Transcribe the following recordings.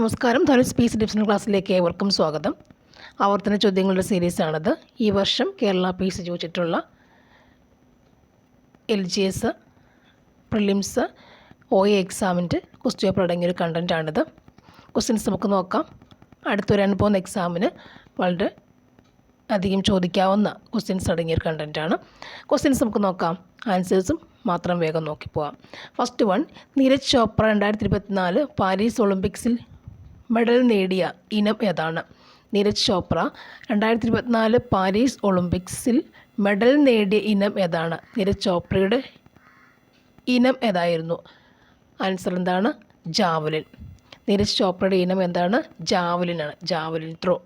നമസ്കാരം. Dhanush piece divisional ക്ലാസ്സിലേക്ക് ഏവർക്കും സ്വാഗതം. ആവർത്തന ചോദ്യങ്ങളുടെ സീരീസാണിത്. ഈ വർഷം കേരള പീസ് ചോദിച്ചിട്ടുള്ള L G S prelims O A എക്സാമിന്റെ ക്വസ്റ്റ്യൻ പേപ്പർ അടങ്ങിയൊരു കണ്ടന്റാണിത്. ക്വസ്റ്റ്യൻസ് നമുക്ക് നോക്കാം. അടുത്ത് വരാൻ പോകുന്ന എക്സാമിന് വളരെ അധികം ചോദിക്കാവുന്ന ക്വസ്റ്റ്യൻസ് അടങ്ങിയൊരു കണ്ടന്റാണ്. ക്വസ്റ്റ്യൻസ് നമുക്ക് നോക്കാം. ആൻസേഴ്സും മാത്രം വേഗം നോക്കിപ്പോവാം. ഫസ്റ്റ് വൺ നീരജ് ചോപ്ര രണ്ടായിരത്തി ഇരുപത്തിനാല് പാരീസ് ഒളിമ്പിക്സിൽ മെഡൽ നേടിയ ഇനം ഏതാണ്? നീരജ് ചോപ്ര രണ്ടായിരത്തി ഇരുപത്തിനാല് പാരീസ് ഒളിമ്പിക്സിൽ മെഡൽ നേടിയ ഇനം ഏതാണ്? നീരജ് ചോപ്രയുടെ ഇനം ഏതായിരുന്നു? ആൻസർ എന്താണ്? ജാവലിൻ. നീരജ് ചോപ്രയുടെ ഇനം എന്താണ്? ജാവലിനാണ്. Javelin throw.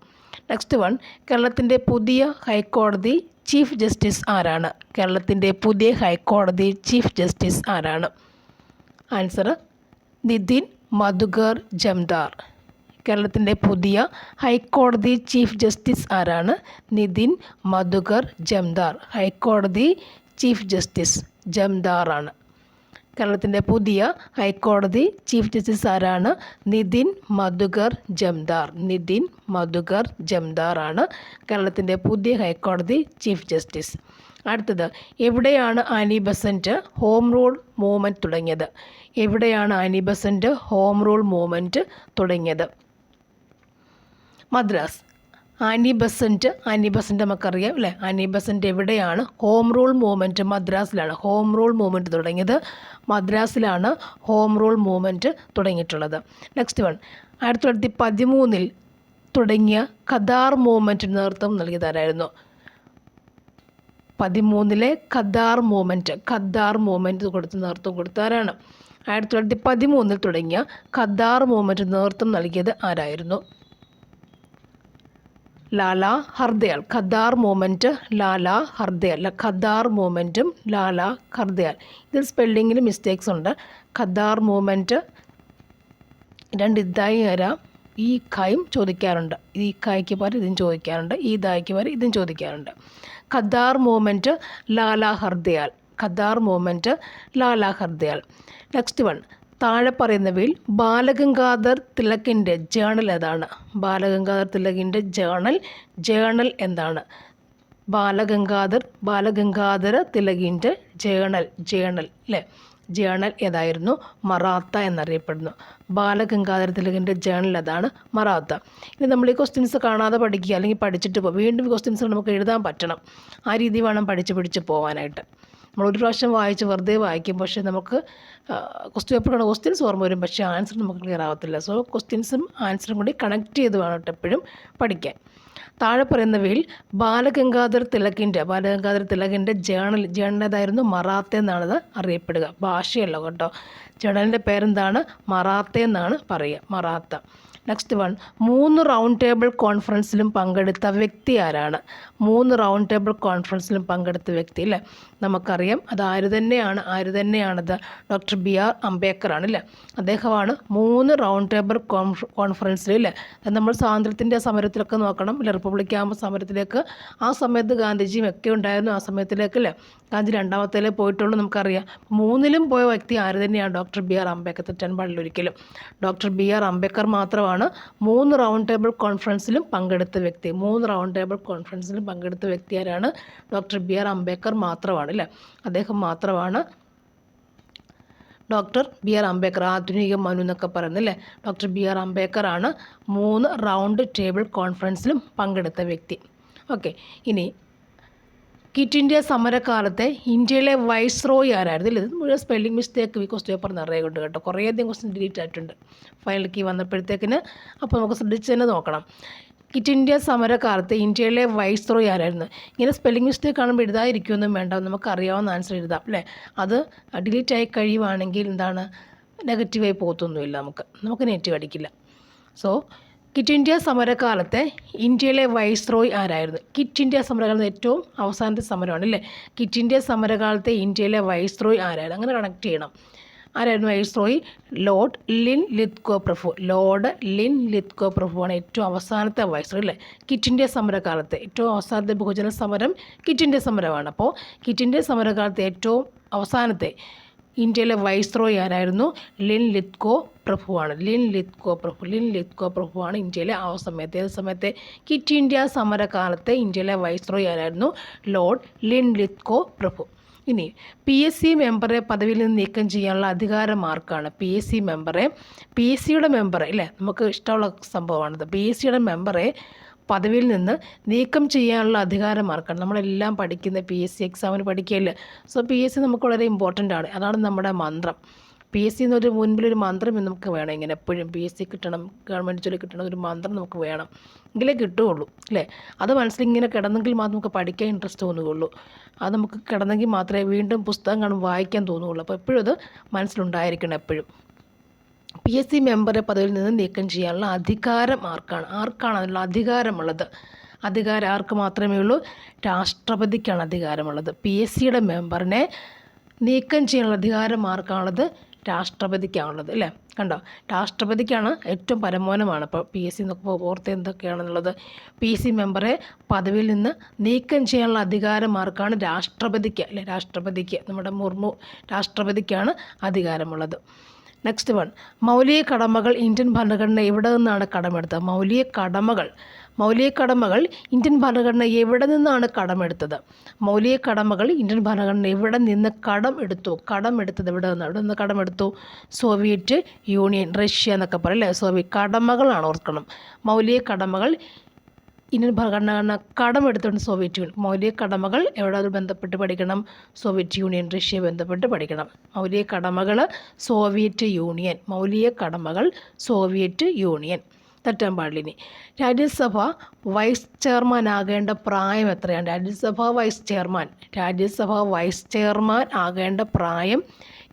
നെക്സ്റ്റ് വൺ കേരളത്തിന്റെ പുതിയ ഹൈക്കോടതി ചീഫ് ജസ്റ്റിസ് ആരാണ്? കേരളത്തിന്റെ പുതിയ ഹൈക്കോടതി ചീഫ് ജസ്റ്റിസ് ആരാണ്? ആൻസർ നിതിൻ മധുകർ ജംദാർ. കേരളത്തിന്റെ പുതിയ ഹൈക്കോടതി ചീഫ് ജസ്റ്റിസ് ആരാണ്? നിതിൻ മധുകർ ജംദാർ. ഹൈക്കോടതി ചീഫ് ജസ്റ്റിസ് ജംദാറാണ് കേരളത്തിന്റെ പുതിയ ഹൈക്കോടതി ചീഫ് ജസ്റ്റിസ് ആരാണ്? നിതിൻ മധുകർ ജംദാർ. നിതിൻ മധുകർ ജംദാർ ആണ് കേരളത്തിന്റെ പുതിയ ഹൈക്കോടതി ചീഫ് ജസ്റ്റിസ്. അടുത്തത് എവിടെയാണ് Annie Besant home rule movement തുടങ്ങിയത്? എവിടെയാണ് Annie Besant home rule movement തുടങ്ങിയത്? Madras. Annie Besant Annie Besant നമുക്കറിയാം അല്ലേ? ആനി ബസന്റ് എവിടെയാണ്? ഹോം റൂൾ മൂവ്മെന്റ് മദ്രാസിലാണ്. ഹോം റൂൾ മൂവ്മെന്റ് തുടങ്ങിയത് മദ്രാസിലാണ് ഹോം റൂൾ മൂവ്മെന്റ് തുടങ്ങിയിട്ടുള്ളത്. നെക്സ്റ്റ് വൺ ആയിരത്തി തൊള്ളായിരത്തി പതിമൂന്നിൽ തുടങ്ങിയ ഖദാർ മൂവ്മെന്റിന് നേതൃത്വം നൽകിയതാരായിരുന്നു? പതിമൂന്നിലെ ഖദാർ മൂവ്മെന്റ് ഖദാർ മൂവ്മെന്റ് കൊടുത്ത് നേതൃത്വം കൊടുത്താരാണ് ആയിരത്തി തൊള്ളായിരത്തി പതിമൂന്നിൽ തുടങ്ങിയ ഖദാർ മൂവ്മെന്റ് നേതൃത്വം നൽകിയത് ആരായിരുന്നു? ലാല ഹർദയാൽ ഖദാർ മൂവ്മെന്റ് ലാല ഹർദയാൽ ഖദാർ മൂവ്മെന്റും ലാല ഹർദയാൽ. ഇതിൽ സ്പെല്ലിങ്ങിൽ മിസ്റ്റേക്സ് ഉണ്ട്. ഖദാർ മൂവ്മെന്റ് രണ്ട് ഇതായി വരാം. ഈ കായും ചോദിക്കാറുണ്ട്. ഈ കായ്ക്ക് പകരം ഇതും ചോദിക്കാറുണ്ട്. ഈ ദായ്ക്ക് പകരം ഇതും ചോദിക്കാറുണ്ട്. Ghadar movement Lala Hardayal. Ghadar movement Lala Hardayal. Next one താഴെ പറയുന്നവയിൽ ബാലഗംഗാധർ തിലകിന്റെ ജേണൽ ഏതാണ്? ബാലഗംഗാധർ തിലകിന്റെ ജേണൽ ജേണൽ എന്താണ്? ബാലഗംഗാധർ ബാലഗംഗാധര തിലകിന്റെ ജേണൽ ജേണൽ അല്ലേ ജേണൽ ഏതായിരുന്നു? മറാത്ത എന്നറിയപ്പെടുന്നു. ബാലഗംഗാധര തിലകിന്റെ ജേണൽ അതാണ് മറാത്ത. ഇനി നമ്മൾ ഈ ക്വസ്റ്റ്യൻസ് കാണാതെ പഠിക്കുക അല്ലെങ്കിൽ പഠിച്ചിട്ട് പോകും വീണ്ടും ക്വസ്റ്റ്യൻസ് നമുക്ക് എഴുതാൻ പറ്റണം. ആ രീതി വേണം പഠിച്ച് പിടിച്ച് പോകാനായിട്ട് നമ്മൾ ഒരു പ്രാവശ്യം വായിച്ച് വെറുതെ വായിക്കും. പക്ഷേ നമുക്ക് ക്വസ്റ്റ്യൻ എപ്പോഴാണ് ക്വസ്റ്റ്യൻസ് ഓർമ്മ വരും. പക്ഷേ ആൻസർ നമുക്ക് ക്ലിയർ ആവത്തില്ല. സോ ക്വസ്റ്റ്യൻസും ആൻസറും കൂടി കണക്ട് ചെയ്ത് വേണം എപ്പോഴും പഠിക്കാൻ. താഴെ പറയുന്നവയിൽ ബാലഗംഗാധർ തിലകിന്റെ ബാലഗംഗാധർ തിലകിന്റെ ജേണൽ ഏതായിരുന്നു? മറാത്ത എന്നാണത് അറിയപ്പെടുക. ഭാഷയല്ല കേട്ടോ. ജേണലിന്റെ പേരെന്താണ്? മറാത്ത എന്നാണ് പറയുക. മറാത്ത. നെക്സ്റ്റ് വൺ മൂന്ന് റൗണ്ട് ടേബിൾ കോൺഫറൻസിലും പങ്കെടുത്ത വ്യക്തി ആരാണ്? മൂന്ന് റൗണ്ട് ടേബിൾ കോൺഫറൻസിലും പങ്കെടുത്ത വ്യക്തി അല്ലേ? നമുക്കറിയാം അത് ആര് തന്നെയാണ് ആര് തന്നെയാണത്? ഡോക്ടർ ബി ആർ അംബേദ്കർ ആണ് അല്ലേ? അദ്ദേഹമാണ് മൂന്ന് റൗണ്ട് ടേബിൾ കോൺഫ കോൺഫറൻസിൽ അല്ലേ? നമ്മൾ സ്വാതന്ത്ര്യത്തിന്റെ സമരത്തിലൊക്കെ നോക്കണം അല്ലെ? റിപ്പബ്ലിക്കാകുമ്പോൾ സമരത്തിലേക്ക് ആ സമയത്ത് ഗാന്ധിജിയും ഒക്കെ ഉണ്ടായിരുന്നു ആ സമയത്തിലേക്ക് അല്ലേ? ഗാന്ധി രണ്ടാമത്തേലെ പോയിട്ടുള്ളൂ നമുക്കറിയാം. മൂന്നിലും പോയ വ്യക്തി ആര് തന്നെയാണ്? ഡോക്ടർ ബി ആർ അംബേദ്കർ തെറ്റാൻ പാടില്ല ഒരിക്കലും. ഡോക്ടർ ബി ആർ അംബേദ്കർ മാത്രമാണ്. മൂന്ന് റൗണ്ട് ടേബിൾ കോൺഫറൻസിലും പങ്കെടുത്ത വ്യക്തി. മൂന്ന് റൗണ്ട് ടേബിൾ കോൺഫറൻസിലും പങ്കെടുത്ത വ്യക്തി ആരാണ്? ഡോക്ടർ ബി ആർ അംബേദ്കർ മാത്രമാണ് അല്ലേ? അദ്ദേഹം മാത്രമാണ് ഡോക്ടർ ബി ആർ അംബേദ്കർ ആധുനിക മനു എന്നൊക്കെ പറയുന്നത് അല്ലേ? ഡോക്ടർ ബി ആർ അംബേദ്കർ ആണ് മൂന്ന് റൗണ്ട് ടേബിൾ കോൺഫറൻസിലും പങ്കെടുത്ത വ്യക്തി. ഓക്കെ ഇനി കിറ്റ് ഇന്ത്യ സമരകാലത്തെ ഇന്ത്യയിലെ വൈസ് വൈസ്രോയി ആരായിരുന്നു? ഇല്ല ഇത് മുഴുവൻ സ്പെല്ലിംഗ് മിസ്റ്റേക്ക് ക്വസ്റ്റ് പേപ്പർ നിറയെ കൊണ്ട് കേട്ടോ. കുറേയധികം ക്വസ്റ്റ്യൻ ഡിലീറ്റ് ആയിട്ടുണ്ട്. ഫൈനൽ കീ വന്നപ്പോഴത്തേക്കിന് അപ്പോൾ നമുക്ക് ശ്രദ്ധിച്ച് തന്നെ നോക്കണം. കിറ്റ് ഇന്ത്യ സമരകാലത്ത് ഇന്ത്യയിലെ വൈസ് വൈസ്രോയി ആരായിരുന്നു? ഇങ്ങനെ സ്പെല്ലിംഗ് മിസ്റ്റേക്ക് കാണുമ്പോൾ എഴുതാതിരിക്കുമൊന്നും വേണ്ട നമുക്ക് അറിയാവുന്ന ആൻസർ എഴുതാം അല്ലേ? അത് ഡിലീറ്റ് ആയി കഴിയുവാണെങ്കിൽ എന്താണ്? നെഗറ്റീവായി പോകത്തൊന്നുമില്ല നമുക്ക്. നമുക്ക് നെഗറ്റീവ് അടിക്കില്ല. സോ കിറ്റ് ഇന്ത്യ സമരകാലത്തെ ഇന്ത്യയിലെ വൈസ്രോയ് ആരായിരുന്നു? കിറ്റ് ഇന്ത്യ സമരകാലത്ത് ഏറ്റവും അവസാനത്തെ സമരമാണ് അല്ലേ? കിറ്റ് ഇന്ത്യ സമരകാലത്തെ ഇന്ത്യയിലെ വൈസ്രോയ് ആരായിരുന്നു? അങ്ങനെ കണക്ട് ചെയ്യണം. ആരായിരുന്നു വൈസ്രോയ്? ലോർഡ് ലിൻ ലിത്കോ പ്രഭു ലോർഡ് ലിൻ ലിത്കോ പ്രഭുവാണ് ഏറ്റവും അവസാനത്തെ വൈസ്രോയ് അല്ലേ? കിറ്റ് ഇന്ത്യ സമരകാലത്തെ ഏറ്റവും അവസാനത്തെ ബഹുജന സമരം കിറ്റ് ഇന്ത്യ സമരമാണ്. അപ്പോൾ കിറ്റ് ഇന്ത്യ സമരകാലത്തെ ഏറ്റവും അവസാനത്തെ ഇന്ത്യയിലെ വൈസ്രോയി ആരായിരുന്നു? ലിൻ ലിത്കോ പ്രഭുവാണ്. ലിൻ ലിത്കോ പ്രഭു ലിൻ ലിത്കോ പ്രഭുവാണ് ഇന്ത്യയിലെ ആ സമയത്ത്. ഏത് സമയത്തെ? കിറ്റ് ഇന്ത്യ സമരകാലത്തെ ഇന്ത്യയിലെ വൈസ്രോയി ആരായിരുന്നു? ലോർഡ് ലിൻ ലിത്കോ പ്രഭു. ഇനി പി എസ് സി മെമ്പറെ പദവിയിൽ നിന്ന് നീക്കം ചെയ്യാനുള്ള അധികാരം ആർക്കാണ് പി എസ് സി മെമ്പറെ. പി എസ് സിയുടെ മെമ്പറെ അല്ലേ നമുക്ക് ഇഷ്ടമുള്ള സംഭവമാണിത്. പി എസ് സിയുടെ മെമ്പറെ പദവിയിൽ നിന്ന് നീക്കം ചെയ്യാനുള്ള അധികാരം ആർക്കാണ്? നമ്മളെല്ലാം പഠിക്കുന്ന പി എസ് സി എക്സാമിന് പഠിക്കുകയല്ലേ? സോ പി എസ് സി നമുക്ക് വളരെ ഇമ്പോർട്ടന്റ് ആണ്. അതാണ് നമ്മുടെ മന്ത്രം. പി എസ് സി എന്നൊരു മുൻപിലൊരു മന്ത്രം നമുക്ക് വേണം ഇങ്ങനെ എപ്പോഴും. പി എസ് സി കിട്ടണം ഗവൺമെന്റ് ജോലി കിട്ടണം ഒരു മന്ത്രം നമുക്ക് വേണം. എങ്കിലേ കിട്ടുകയുള്ളൂ അല്ലേ? അത് മനസ്സിൽ ഇങ്ങനെ കിടന്നെങ്കിൽ മാത്രം നമുക്ക് പഠിക്കാൻ ഇൻട്രസ്റ്റ് തോന്നുകയുള്ളൂ. അത് നമുക്ക് കിടന്നെങ്കിൽ മാത്രമേ വീണ്ടും പുസ്തകം കാണും വായിക്കാൻ തോന്നുകയുള്ളൂ. അപ്പോൾ എപ്പോഴും അത് മനസ്സിലുണ്ടായിരിക്കണം എപ്പോഴും. പി എസ് സി മെമ്പറെ പദവിയിൽ നിന്ന് നീക്കം ചെയ്യാനുള്ള അധികാരം ആർക്കാണ്? ആർക്കാണ് അതിനുള്ള അധികാരമുള്ളത്? അധികാരം ആർക്ക് മാത്രമേ ഉള്ളൂ? രാഷ്ട്രപതിക്കാണ് അധികാരമുള്ളത്. പി എസ് സിയുടെ മെമ്പറിനെ നീക്കം ചെയ്യാനുള്ള അധികാരം ആർക്കാണുള്ളത്? രാഷ്ട്രപതിക്കാണുള്ളത് അല്ലേ? കണ്ടോ? രാഷ്ട്രപതിക്കാണ് ഏറ്റവും പരമോനമാണ് ഇപ്പോൾ പി എസ് സി എന്നൊക്കെ ഓർത്ത് എന്തൊക്കെയാണെന്നുള്ളത്. പി എസ് സി മെമ്പറെ പദവിയിൽ നിന്ന് നീക്കം ചെയ്യാനുള്ള അധികാരം ആർക്കാണ്? രാഷ്ട്രപതിക്ക് അല്ലെ? രാഷ്ട്രപതിക്ക് നമ്മുടെ മുർമു രാഷ്ട്രപതിക്കാണ് അധികാരമുള്ളത്. നെക്സ്റ്റ് വൺ മൗലിക കടമകൾ ഇന്ത്യൻ ഭരണഘടന എവിടെ നിന്നാണ് കടമെടുത്തത്? മൗലിക കടമകൾ. മൗലിക കടമകൾ ഇന്ത്യൻ ഭരണഘടന എവിടെ നിന്നാണ് കടമെടുത്തത്? മൗലിക കടമകൾ ഇന്ത്യൻ ഭരണഘടന എവിടെ നിന്ന് കടം എടുത്തു കടം എടുത്തത് എവിടെ നിന്ന്? എവിടെ നിന്ന് കടമെടുത്തു? സോവിയറ്റ് യൂണിയൻ റഷ്യ എന്നൊക്കെ പറയും അല്ലേ? സോവിയറ്റ് കടമകളാണ് ഓർക്കണം. മൗലിക കടമകൾ ഇന്ത്യൻ ഭരണഘടന കടമെടുത്തുകൊണ്ട് സോവിയറ്റ് യൂണിയൻ മൗലിക കടമകൾ എവിടെ ബന്ധപ്പെട്ട് പഠിക്കണം? സോവിയറ്റ് യൂണിയൻ റഷ്യ ബന്ധപ്പെട്ട് പഠിക്കണം. മൗലിക കടമകൾ സോവിയറ്റ് യൂണിയൻ മൗലിക കടമകൾ സോവിയറ്റ് യൂണിയൻ. തെറ്റാൻ പാടില്ല രാജ്യസഭ വൈസ് ചെയർമാൻ ആകേണ്ട പ്രായം എത്രയാണ്? Rajya Sabha vice chairman Rajya Sabha vice chairman ആകേണ്ട പ്രായം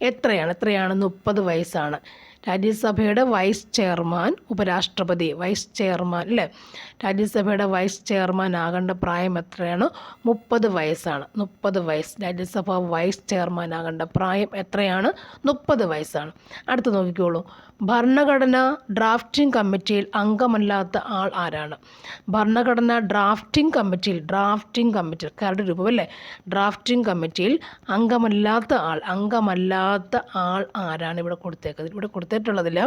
എത്രയാണ്? എത്രയാണ്? മുപ്പത് വയസ്സാണ്. രാജ്യസഭയുടെ വൈസ് ചെയർമാൻ ഉപരാഷ്ട്രപതി വൈസ് ചെയർമാൻ അല്ലേ? രാജ്യസഭയുടെ വൈസ് ചെയർമാൻ ആകേണ്ട പ്രായം എത്രയാണ്? മുപ്പത് വയസ്സാണ്. മുപ്പത് വയസ്സ്. രാജ്യസഭ വൈസ് ചെയർമാൻ ആകേണ്ട പ്രായം എത്രയാണ്? മുപ്പത് വയസ്സാണ്. അടുത്ത് നോക്കിക്കോളൂ. ഭരണഘടന ഡ്രാഫ്റ്റിംഗ് കമ്മിറ്റിയിൽ അംഗമല്ലാത്ത ആൾ ആരാണ്? ഭരണഘടന ഡ്രാഫ്റ്റിംഗ് കമ്മിറ്റിയിൽ ഡ്രാഫ്റ്റിംഗ് കമ്മിറ്റി കരട് രൂപം അല്ലേ? ഡ്രാഫ്റ്റിംഗ് കമ്മിറ്റിയിൽ അംഗമല്ലാത്ത ആൾ അംഗമല്ലാത്ത ആൾ ആരാണ് ഇവിടെ കൊടുത്തേക്കുന്നത് ഇവിടെ കൊടുത്തിട്ടുള്ളതിൽ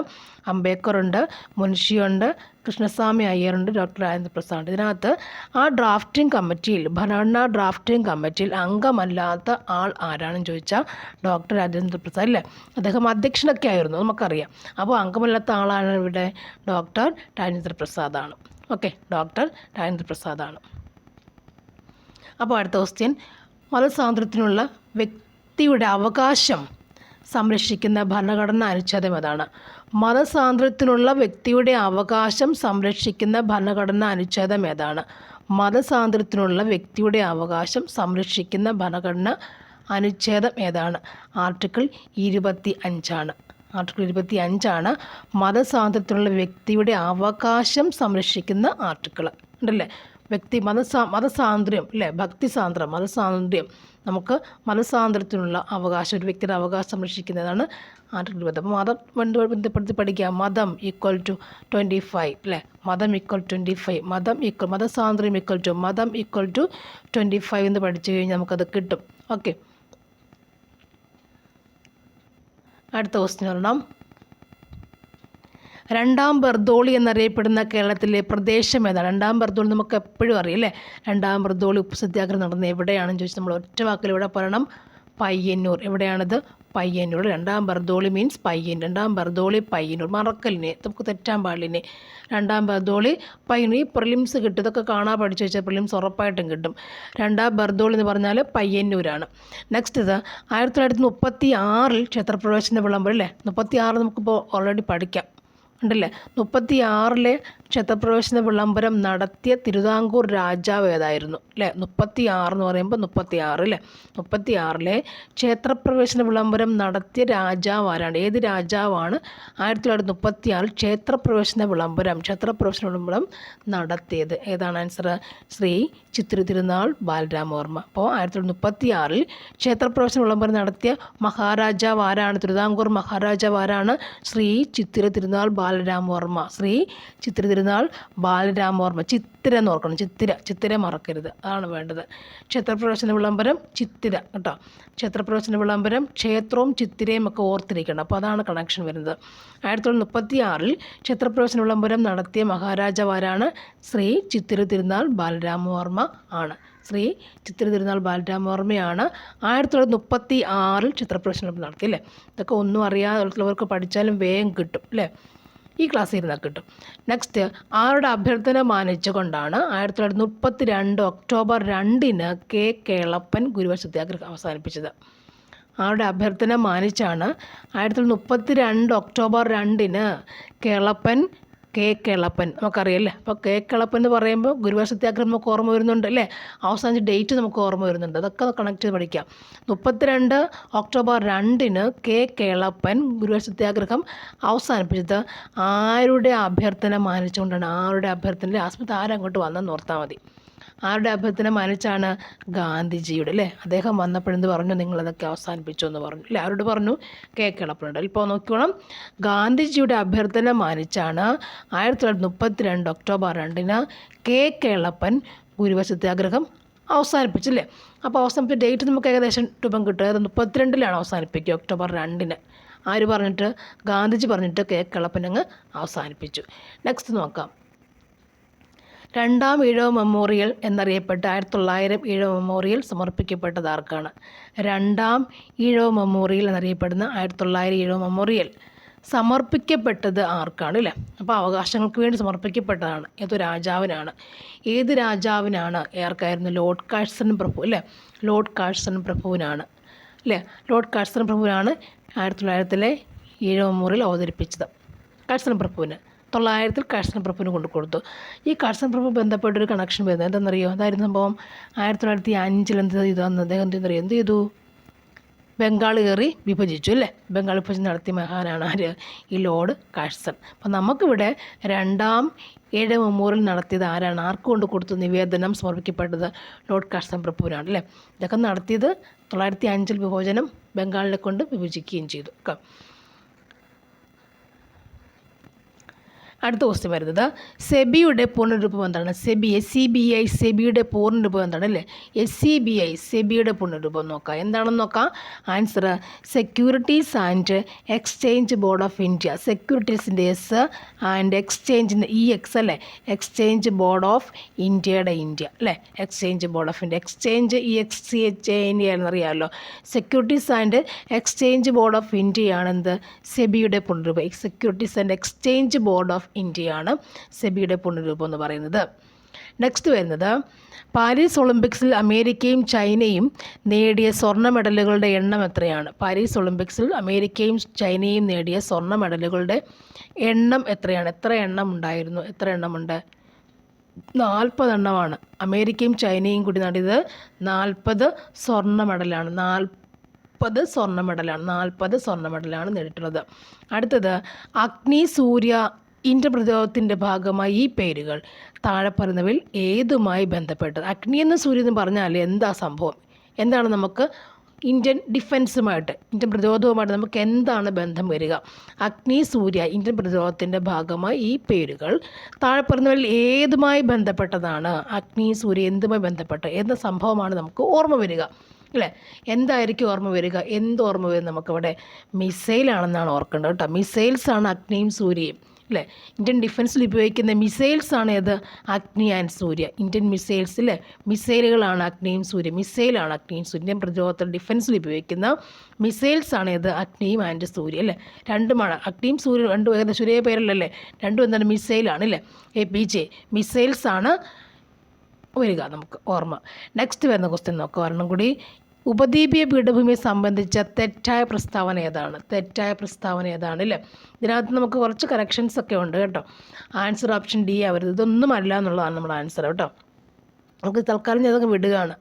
അംബേദ്കർ ഉണ്ട് മുൻഷിയുണ്ട് കൃഷ്ണസ്വാമി അയ്യറുണ്ട് ഡോക്ടർ രാജേന്ദ്ര പ്രസാദ് ഇതിനകത്ത് ആ ഡ്രാഫ്റ്റിംഗ് കമ്മിറ്റിയിൽ ഭരണഘടനാ ഡ്രാഫ്റ്റിംഗ് കമ്മിറ്റിയിൽ അംഗമല്ലാത്ത ആൾ ആരാണെന്ന് ചോദിച്ചാൽ ഡോക്ടർ രാജേന്ദ്ര പ്രസാദ് അല്ലേ? അദ്ദേഹം അധ്യക്ഷനൊക്കെ ആയിരുന്നു നമുക്കറിയാം. അപ്പോൾ അംഗമല്ലാത്ത ആളാണ് ഇവിടെ ഡോക്ടർ രാജേന്ദ്ര പ്രസാദാണ് ഓക്കെ ഡോക്ടർ രാജേന്ദ്ര പ്രസാദാണ് അപ്പോൾ അടുത്ത ക്വസ്റ്റ്യൻ മതസ്വാതന്ത്ര്യത്തിനുള്ള വ്യക്തിയുടെ അവകാശം സംരക്ഷിക്കുന്ന ഭരണഘടന അനുച്ഛേദം ഏതാണ്? മതസ്വാതന്ത്ര്യത്തിനുള്ള വ്യക്തിയുടെ അവകാശം സംരക്ഷിക്കുന്ന ഭരണഘടന അനുച്ഛേദം ഏതാണ്? മതസ്വാതന്ത്ര്യത്തിനുള്ള വ്യക്തിയുടെ അവകാശം സംരക്ഷിക്കുന്ന ഭരണഘടന അനുച്ഛേദം ഏതാണ്? ആർട്ടിക്കിൾ ഇരുപത്തി അഞ്ചാണ് ആർട്ടിക്കിൾ ഇരുപത്തി അഞ്ചാണ് മതസ്വാതന്ത്ര്യത്തിനുള്ള വ്യക്തിയുടെ അവകാശം സംരക്ഷിക്കുന്ന ആർട്ടിക്കിൾ ഉണ്ടല്ലേ? വ്യക്തി മതസാ മതസ്വാതന്ത്ര്യം അല്ലേ? ഭക്തി സ്വാതന്ത്ര്യം മതസ്വാതന്ത്ര്യം നമുക്ക് മതസ്വാതന്ത്ര്യത്തിനുള്ള അവകാശം ഒരു വ്യക്തിയുടെ അവകാശം സംരക്ഷിക്കുന്നതാണ് ആർട്ടിക്കിൾ ഇരുപത് അപ്പോൾ മതം ബന്ധപ്പെടുത്തി പഠിക്കുക. മതം ഈക്വൽ ടു ട്വന്റി ഫൈവ് അല്ലേ മതം ഈക്വൽ ട്വന്റി ഫൈവ് മതം ഈക്വൽ മതസ്വാതന്ത്ര്യം ഈക്വൽ ടു മതം ഈക്വൽ ടു ട്വന്റി ഫൈവ് എന്ന് പഠിച്ചു കഴിഞ്ഞാൽ നമുക്കത് കിട്ടും. ഓക്കെ അടുത്ത ക്വസ്റ്റിൻ ഒരെണ്ണം. രണ്ടാം ബർദോളി എന്നറിയപ്പെടുന്ന കേരളത്തിലെ പ്രദേശം ഏതാണ്? രണ്ടാം ബർദോളി നമുക്ക് എപ്പോഴും അറിയാം അല്ലേ? രണ്ടാം ബർദോളി ഉപ്പ് സത്യാഗ്രഹം നടന്നത് എവിടെയാണെന്ന് ചോദിച്ചാൽ നമ്മൾ ഒറ്റ വാക്കിൽ ഇവിടെ പറയണം. പയ്യന്നൂർ. എവിടെയാണത്? പയ്യന്നൂർ. രണ്ടാം ബർദോളി മീൻസ് പയ്യൻ രണ്ടാം ബർദോളി പയ്യന്നൂർ. മറക്കലിനെ. നമുക്ക് തെറ്റാൻ പാടില്ലേ രണ്ടാം ബർദോളി പയ്യന്നൂർ. ഈ പ്രിലിംസ് കിട്ടും. ഇതൊക്കെ കാണാൻ പഠിച്ചു വെച്ചാൽ പ്രിലിംസ് ഉറപ്പായിട്ടും കിട്ടും. രണ്ടാം ബർദോളി എന്ന് പറഞ്ഞാൽ പയ്യന്നൂരാണ്. നെക്സ്റ്റ് ഇത് ആയിരത്തി തൊള്ളായിരത്തി മുപ്പത്തി ആറിൽ ക്ഷേത്രപ്രവേശന വിളംബരം അല്ലേ? മുപ്പത്തി ആറ് നമുക്കിപ്പോൾ ഓൾറെഡി പഠിക്കാം. ഉണ്ടല്ലേ? മുപ്പത്തി ആറിലെ ക്ഷേത്രപ്രവേശന വിളംബരം നടത്തിയ തിരുവിതാംകൂർ രാജാവ് ഏതായിരുന്നു? അല്ലേ മുപ്പത്തി ആറ് എന്ന് പറയുമ്പോൾ മുപ്പത്തി ആറ് അല്ലേ മുപ്പത്തി ആറിലെ ക്ഷേത്രപ്രവേശന വിളംബരം നടത്തിയ രാജാവ് ആരാണ്? ഏത് രാജാവാണ്? ആയിരത്തി തൊള്ളായിരത്തി മുപ്പത്തി ആറിൽ ക്ഷേത്രപ്രവേശന വിളംബരം ക്ഷേത്രപ്രവേശന വിളംബരം നടത്തിയത്. ഏതാണ് ആൻസർ ശ്രീ ചിത്ര തിരുനാൾ ബാലരാമവർമ്മ. അപ്പോൾ ആയിരത്തി തൊള്ളായിരത്തി മുപ്പത്തി ആറിൽ ക്ഷേത്രപ്രവേശന വിളംബരം നടത്തിയ മഹാരാജാവ് ആരാണ്? തിരുവിതാംകൂർ മഹാരാജാവ് ആരാണ്? ശ്രീ ചിത്തിര തിരുനാൾ ബാലരാമവർമ്മ. ശ്രീ ചിത്ര തിരുനാൾ ബാലരാമവർമ്മ ചിത്തിര എന്ന് ഓർക്കണം. ചിത്തിര ചിത്തിര മറക്കരുത്. അതാണ് വേണ്ടത്. ക്ഷേത്രപ്രവേശന വിളംബരം ചിത്തിര കേട്ടോ. ക്ഷേത്രപ്രവേശന വിളംബരം ക്ഷേത്രവും ചിത്തിരയും ഒക്കെ ഓർത്തിരിക്കണം. അപ്പോൾ അതാണ് കണക്ഷൻ വരുന്നത്. ആയിരത്തി തൊള്ളായിരത്തി മുപ്പത്തി ആറിൽ ക്ഷേത്രപ്രവേശന വിളംബരം നടത്തിയ മഹാരാജാവാരാണ് ശ്രീ ചിത്തിര തിരുനാൾ ബാലരാമവർമ്മ ആണ്. ശ്രീ ചിത്തിര തിരുനാൾ ബാലരാമവർമ്മയാണ് ആയിരത്തി തൊള്ളായിരത്തി മുപ്പത്തി ആറിൽ ചിത്രപ്രവേശനം നടത്തി അല്ലേ? ഇതൊക്കെ ഒന്നും അറിയാത്തവർക്ക് പഠിച്ചാലും വേഗം കിട്ടും അല്ലേ? ഈ ക്ലാസ് ഇരുന്നാൽ കിട്ടും. നെക്സ്റ്റ് ആരുടെ അഭ്യർത്ഥന മാനിച്ചുകൊണ്ടാണ് ആയിരത്തി തൊള്ളായിരത്തി മുപ്പത്തി രണ്ട് ഒക്ടോബർ രണ്ടിന് കെ. കേളപ്പൻ ഗുരുവ സത്യാഗ്രഹം അവസാനിപ്പിച്ചത്. ആരുടെ അഭ്യർത്ഥന മാനിച്ചാണ് ആയിരത്തി തൊള്ളായിരത്തി മുപ്പത്തി രണ്ട് ഒക്ടോബർ രണ്ടിന് കേളപ്പൻ കെ കേളപ്പൻ നമുക്കറിയാമല്ലേ അപ്പോൾ കെ കേളപ്പൻ എന്ന് പറയുമ്പോൾ ഗുരുവായൂർ സത്യാഗ്രഹം നമുക്ക് ഓർമ്മ വരുന്നുണ്ട് അല്ലേ? അവസാനിച്ച ഡേറ്റ് നമുക്ക് ഓർമ്മ വരുന്നുണ്ട്. അതൊക്കെ കണക്ട് ചെയ്ത് പഠിക്കാം. മുപ്പത്തിരണ്ട് ഒക്ടോബർ രണ്ടിന് കെ കേളപ്പൻ ഗുരുവായൂർ സത്യാഗ്രഹം അവസാനിപ്പിച്ചത്. ആരുടെ അഭ്യർത്ഥന മാനിച്ചുകൊണ്ടാണ്? ആരുടെ അഭ്യർത്ഥന ആസ്പത്രി? ആരങ്ങോട്ട് വന്നെന്ന് ഓർത്താൽ മതി. ആരുടെ അഭ്യർത്ഥന മാനിച്ചാണ് ഗാന്ധിജിയുടെ അല്ലേ? അദ്ദേഹം വന്നപ്പോഴെന്ത് പറഞ്ഞു? നിങ്ങളതൊക്കെ അവസാനിപ്പിച്ചു എന്ന് പറഞ്ഞു. അല്ലേ? ആരോട് പറഞ്ഞു? കെ കിളപ്പനുണ്ട് ഇപ്പോൾ നോക്കിക്കോണം. ഗാന്ധിജിയുടെ അഭ്യർത്ഥന മാനിച്ചാണ് ആയിരത്തി തൊള്ളായിരത്തി മുപ്പത്തി രണ്ട് ഒക്ടോബർ രണ്ടിന് കെ കേളപ്പൻ ഗുരുവ സത്യാഗ്രഹം അവസാനിപ്പിച്ചില്ലേ അപ്പോൾ അവസാനിപ്പിച്ച ഡേറ്റ് നമുക്ക് ഏകദേശം രൂപം കിട്ടും. അത് മുപ്പത്തിരണ്ടിലാണ് അവസാനിപ്പിക്കുക ഒക്ടോബർ രണ്ടിന്. ആര് പറഞ്ഞിട്ട്? ഗാന്ധിജി പറഞ്ഞിട്ട് കെ കേളപ്പൻ അങ്ങ് അവസാനിപ്പിച്ചു. നെക്സ്റ്റ് നോക്കാം. രണ്ടാം ഈഴവ മെമ്മോറിയൽ എന്നറിയപ്പെട്ട ആയിരത്തി തൊള്ളായിരം ഈഴവ മെമ്മോറിയൽ സമർപ്പിക്കപ്പെട്ടത് ആർക്കാണ്? രണ്ടാം ഈഴവ മെമ്മോറിയൽ എന്നറിയപ്പെടുന്ന ആയിരത്തി തൊള്ളായിരം ഈഴവ മെമ്മോറിയൽ സമർപ്പിക്കപ്പെട്ടത് ആർക്കാണ് അല്ലേ അപ്പോൾ അവകാശങ്ങൾക്ക് വേണ്ടി സമർപ്പിക്കപ്പെട്ടതാണ്. ഏത് രാജാവിനാണ്? ഏത് രാജാവിനാണ് ഏർക്കായിരുന്നു? ലോർഡ് കാഴ്സൺ പ്രഭു അല്ലേ? ലോർഡ് കാഴ്സൺ പ്രഭുവിനാണ് അല്ലേ ലോർഡ് കാഴ്സൺ പ്രഭുവിനാണ് ആയിരത്തി തൊള്ളായിരത്തിലെ ഈഴവ മെമ്മോറിയൽ അവതരിപ്പിച്ചത്. കാഴ്സൺ പ്രഭുവിന് തൊള്ളായിരത്തിൽ കഴ്സൺ പ്രഭുവിന് കൊണ്ടു കൊടുത്തു. ഈ കഴ്സൺ പ്രഭു ബന്ധപ്പെട്ടൊരു കണക്ഷൻ വരുന്നത് എന്താണെന്നറിയോ? അതായിരുന്നു സംഭവം ആയിരത്തി തൊള്ളായിരത്തി അഞ്ചിൽ എന്ത് ചെയ്തു അന്ന്? അദ്ദേഹം എന്തെന്നറിയോ എന്ത് ചെയ്തു? ബംഗാൾ കയറി വിഭജിച്ചു അല്ലേ? ബംഗാൾ വിഭജനം നടത്തിയ മഹാനാണ് ആര്? ഈ ലോർഡ് കാഴ്സൺ. അപ്പം നമുക്കിവിടെ രണ്ടാം ഏഴ് മെമ്മോറിയൽ നടത്തിയത് ആരാണ്? ആർക്കും കൊണ്ട് കൊടുത്തു? നിവേദനം സമർപ്പിക്കപ്പെട്ടത് ലോർഡ് കാഴ്സൺ പ്രഭുവിനാണ് അല്ലേ? ഇതൊക്കെ നടത്തിയത് തൊള്ളായിരത്തി അഞ്ചിൽ വിഭജനം ബംഗാളിനെ കൊണ്ട് വിഭജിക്കുകയും ചെയ്തു. അടുത്ത ക്വസ്റ്റ്യൻ വരുന്നത്. സെബിയുടെ പൂർണരൂപം എന്താണ്? SEBI S C B I സെബിയുടെ പൂർണരൂപം എന്താണ് അല്ലേ? എസ് സി ബി ഐ സെബിയുടെ പൂർണരൂപം നോക്കാം. എന്താണെന്ന് നോക്കാം? Answer securities and exchange board of India സെക്യൂരിറ്റീസിന്റെ S and എക്സ്ചേഞ്ചിന്റെ ഇ എക്സ് അല്ലേ? എക്സ്ചേഞ്ച് ബോർഡ് ഓഫ് ഇന്ത്യയുടെ ഇന്ത്യ അല്ലേ? Exchange board of India exchange E X C H India എന്നറിയാമല്ലോ securities and exchange board of ഇന്ത്യയാണ് എന്ത്? സെബിയുടെ പൂർണരൂപം. Securities and exchange board of ഇന്ത്യയാണ് സെബിയുടെ പൂർണരൂപം എന്ന് പറയുന്നത്. നെക്സ്റ്റ് വരുന്നത് പാരീസ് ഒളിമ്പിക്സിൽ അമേരിക്കയും ചൈനയും നേടിയ സ്വർണ മെഡലുകളുടെ എണ്ണം എത്രയാണ്? പാരീസ് ഒളിമ്പിക്സിൽ അമേരിക്കയും ചൈനയും നേടിയ സ്വർണ മെഡലുകളുടെ എണ്ണം എത്രയാണ്? എത്ര എണ്ണം ഉണ്ടായിരുന്നു? എത്ര എണ്ണമുണ്ട്? നാൽപ്പതെണ്ണമാണ് അമേരിക്കയും ചൈനയും കൂടി നേടിയത് നാൽപ്പത് സ്വർണ മെഡലാണ്. നാൽപ്പത് സ്വർണ മെഡലാണ്. നാൽപ്പത് സ്വർണ മെഡലാണ് നേടിയിട്ടുള്ളത്. അടുത്തത് അഗ്നി സൂര്യ ഇന്ത്യ പ്രതിരോധത്തിന്റെ ഭാഗമായി ഈ പേരുകൾ താഴെ ഏതുമായി ബന്ധപ്പെട്ടത്? അഗ്നി എന്ന സൂര്യൻ എന്ന് പറഞ്ഞാൽ എന്താ സംഭവം? എന്താണ് നമുക്ക് ഇന്ത്യൻ ഡിഫൻസുമായിട്ട് ഇന്ത്യൻ പ്രതിരോധവുമായിട്ട് നമുക്ക് എന്താണ് ബന്ധം വരിക? അഗ്നി സൂര്യ ഇന്ത്യൻ പ്രതിരോധത്തിന്റെ ഭാഗമായി ഈ പേരുകൾ താഴെ ഏതുമായി ബന്ധപ്പെട്ടതാണ്? അഗ്നി സൂര്യ എന്തുമായി ബന്ധപ്പെട്ട എന്ന സംഭവമാണ് നമുക്ക് ഓർമ്മ വരിക. അല്ലേ? എന്തായിരിക്കും ഓർമ്മ വരിക? എന്ത് ഓർമ്മ വരും നമുക്കിവിടെ? മിസൈലാണെന്നാണ് ഓർക്കേണ്ടത് കേട്ടോ. മിസൈൽസാണ് അഗ്നിയും സൂര്യയും. അല്ലേ? ഇന്ത്യൻ ഡിഫൻസിൽ ഉപയോഗിക്കുന്ന മിസൈൽസ് ആണ് ഏത്? അഗ്നി ആൻഡ് സൂര്യ ഇന്ത്യൻ മിസൈൽസിൽ മിസൈലുകളാണ് അഗ്നിയും സൂര്യ മിസൈലാണ് അഗ്നിയും സൂര്യ ഇന്ത്യൻ പ്രതിരോധത്തിൽ ഡിഫൻസിൽ ഉപയോഗിക്കുന്ന മിസൈൽസ് ആണ് ഏത്? അഗ്നിയും ആൻഡ് സൂര്യ അല്ലേ? രണ്ടുമാണ്. അഗ്നിയും സൂര്യ രണ്ടും ഏകദേശം ഒരേ പേരല്ലേ രണ്ടും എന്താണ്? മിസൈലാണ് അല്ലേ? എ പി ജെ മിസൈൽസാണ് വരിക നമുക്ക് ഓർമ്മ. നെക്സ്റ്റ് വരുന്ന ക്വസ്റ്റ്യൻ നോക്കുക ഒരെണ്ണം കൂടി ഉപദ്വീപീയ പീഠഭൂമിയെ സംബന്ധിച്ച തെറ്റായ പ്രസ്താവന ഏതാണ്? തെറ്റായ പ്രസ്താവന ഏതാണ് അല്ലേ? ഇതിനകത്ത് നമുക്ക് കുറച്ച് കറക്ഷൻസ് ഒക്കെ ഉണ്ട് കേട്ടോ. ആൻസർ ഓപ്ഷൻ ഡി ആവരുത്. ഇതൊന്നും അല്ല എന്നുള്ളതാണ് നമ്മുടെ ആൻസർ കേട്ടോ. നമുക്ക് തൽക്കാലം ഞാൻ അതൊക്കെ വിടുകയാണ്.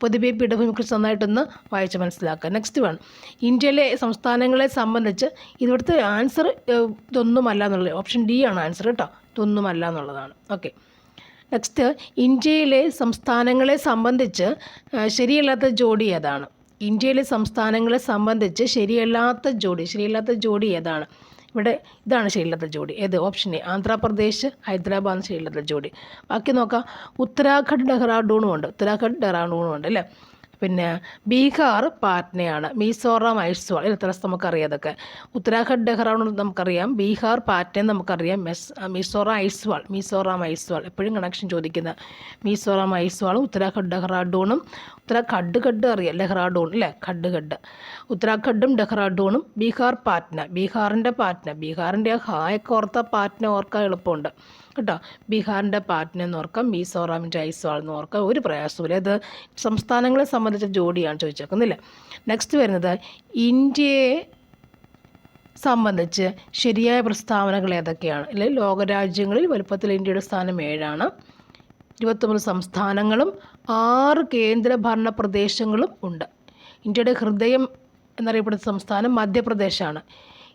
പൊതുവെ പീഠഭൂമിയെക്കുറിച്ച് നന്നായിട്ടൊന്ന് വായിച്ച് മനസ്സിലാക്കുക. നെക്സ്റ്റ് വൺ ഇന്ത്യയിലെ സംസ്ഥാനങ്ങളെ സംബന്ധിച്ച് ഇവിടുത്തെ ആൻസർ ഇതൊന്നുമല്ല എന്നുള്ളത്. ഓപ്ഷൻ ഡി ആണ് ആൻസർ കേട്ടോ. ഇതൊന്നുമല്ല എന്നുള്ളതാണ്. ഓക്കെ നെക്സ്റ്റ് ഇന്ത്യയിലെ സംസ്ഥാനങ്ങളെ സംബന്ധിച്ച് ശരിയല്ലാത്ത ജോഡി ഏതാണ്? ഇന്ത്യയിലെ സംസ്ഥാനങ്ങളെ സംബന്ധിച്ച് ശരിയല്ലാത്ത ജോഡി ശരിയല്ലാത്ത ജോഡി ഏതാണ്? ഇവിടെ ഇതാണ് ശരിയല്ലാത്ത ജോഡി. ഏത്? ഓപ്ഷൻ എ ആന്ധ്രാപ്രദേശ് ഹൈദരാബാദ് ശരിയല്ലാത്ത ജോഡി. ബാക്കി നോക്കാം. ഉത്തരാഖണ്ഡ് ഡെഹ്റാഡൂണും ഉണ്ട്. ഉത്തരാഖണ്ഡ് ഡെഹ്റാഡൂണും ഉണ്ട് അല്ലേ? പിന്നെ ബീഹാർ പാറ്റ്നയാണ്. മിസോറാം ഐസ്വാൾ ഇത്ര നമുക്കറിയാം അതൊക്കെ ഉത്തരാഖണ്ഡ് ഡെഹ്റാഡൂൺ നമുക്കറിയാം. ബീഹാർ പാറ്റ്ന നമുക്കറിയാം. മെസ് മിസോറാം ഐസ്വാൾ. മിസോറാം ഐസ്വാൾ. എപ്പോഴും കണക്ഷൻ ചോദിക്കുന്ന മിസോറാം ഐസ്വാളും ഉത്തരാഖണ്ഡ് ഡെഹ്റാഡൂണും. ഉത്തരാഖണ്ഡ് ഖഡ് അറിയാം. ഡെഹ്റാഡൂൺ അല്ലേ? ഖഡ് ഖഡ്. ഉത്തരാഖണ്ഡും ഡെഹ്റാഡൂണും. ബീഹാർ പാറ്റ്ന. ബീഹാറിന്റെ പാറ്റ്ന. ബീഹാറിന്റെ ഹായൊക്കെ ഓർത്ത പാറ്റ്ന ഓർക്കാൻ എളുപ്പമുണ്ട്. കേട്ടോ. ബീഹാറിന്റെ പാറ്റ്ന നോർക്കാം മിസോറാമിന്റെ ഐസ്വാൾ നോർക്കാം ഒരു പ്രയാസമില്ല ഇത് സംസ്ഥാനങ്ങളെ സംബന്ധിച്ച ജോഡിയാണ് ചോദിച്ചേക്കുന്നില്ല? നെക്സ്റ്റ് വരുന്നത് ഇന്ത്യയെ സംബന്ധിച്ച് ശരിയായ പ്രസ്താവനകൾ ഏതൊക്കെയാണ്? അല്ലെങ്കിൽ ലോകരാജ്യങ്ങളിൽ വലുപ്പത്തിൽ ഇന്ത്യയുടെ സ്ഥാനം ഏഴാണ്. ഇരുപത്തൊമ്പത് സംസ്ഥാനങ്ങളും ആറ് കേന്ദ്രഭരണ പ്രദേശങ്ങളും ഉണ്ട്. ഇന്ത്യയുടെ ഹൃദയം എന്നറിയപ്പെടുന്ന സംസ്ഥാനം മധ്യപ്രദേശാണ്.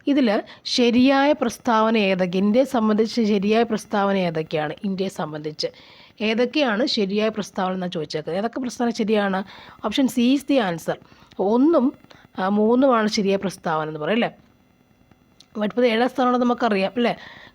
ഇതിൽ ശരിയായ പ്രസ്താവന ഏതൊക്കെ? ഇന്ത്യയെ സംബന്ധിച്ച് ശരിയായ പ്രസ്താവന ഏതൊക്കെയാണ്? ഇന്ത്യയെ സംബന്ധിച്ച്. ഏതൊക്കെയാണ് ശരിയായ പ്രസ്താവന എന്നാണ് ചോദിച്ചേക്കുന്നത്? ഏതൊക്കെ പ്രസ്താവന ശരിയാണ്? Option C is the answer. ഒന്നും മൂന്നുമാണ് ശരിയായ പ്രസ്താവന എന്ന് പറയും അല്ലേ? മുപ്പത് ഏഴാം സ്ഥാനമാണ് നമുക്കറിയാം അല്ലേ?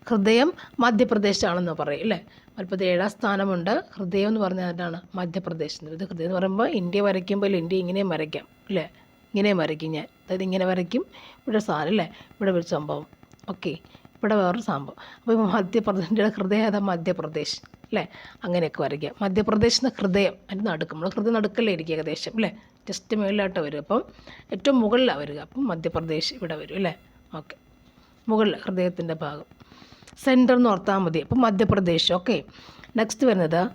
ഹൃദയം മധ്യപ്രദേശാണെന്ന് പറയും അല്ലേ? വലുപ്പത്തിൽ ഏഴാം സ്ഥാനമുണ്ട്. ഹൃദയം എന്ന് പറഞ്ഞാൽ എന്താണ്? മധ്യപ്രദേശ്. ഇത് ഹൃദയം എന്ന് പറയുമ്പോൾ ഇന്ത്യ വരയ്ക്കുമ്പോൾ ഇന്ത്യ ഇങ്ങനെയും വരയ്ക്കാം അല്ലേ? ഇങ്ങനെയും വരയ്ക്കും ഞാൻ. അതായത് ഇങ്ങനെ വരയ്ക്കും. ഇവിടെ സാധനം അല്ലേ? ഇവിടെ ഒരു സംഭവം. ഓക്കെ. ഇവിടെ വേറൊരു സംഭവം. അപ്പോൾ മധ്യപ്രദേശിന്റെ ഹൃദയം ഏതാ? മധ്യപ്രദേശ്. അല്ലേ? അങ്ങനെയൊക്കെ വരയ്ക്കുക. മധ്യപ്രദേശ് എന്ന ഹൃദയം അതിന്റെ നടുക്കും. നമ്മൾ ഹൃദയം നടുക്കല്ലേ ഇരിക്കുക ഏകദേശം അല്ലേ? ജസ്റ്റ് മുകളിലായിട്ട് വരും. അപ്പം ഏറ്റവും മുകളിലാണ് വരിക. അപ്പം മധ്യപ്രദേശ് ഇവിടെ വരും അല്ലേ? ഓക്കെ. മുകളിൽ ഹൃദയത്തിന്റെ ഭാഗം. സെന്റർ എന്ന് ഓർത്താൽ മതി. അപ്പം മധ്യപ്രദേശ്. ഓക്കെ. നെക്സ്റ്റ് വരുന്നത്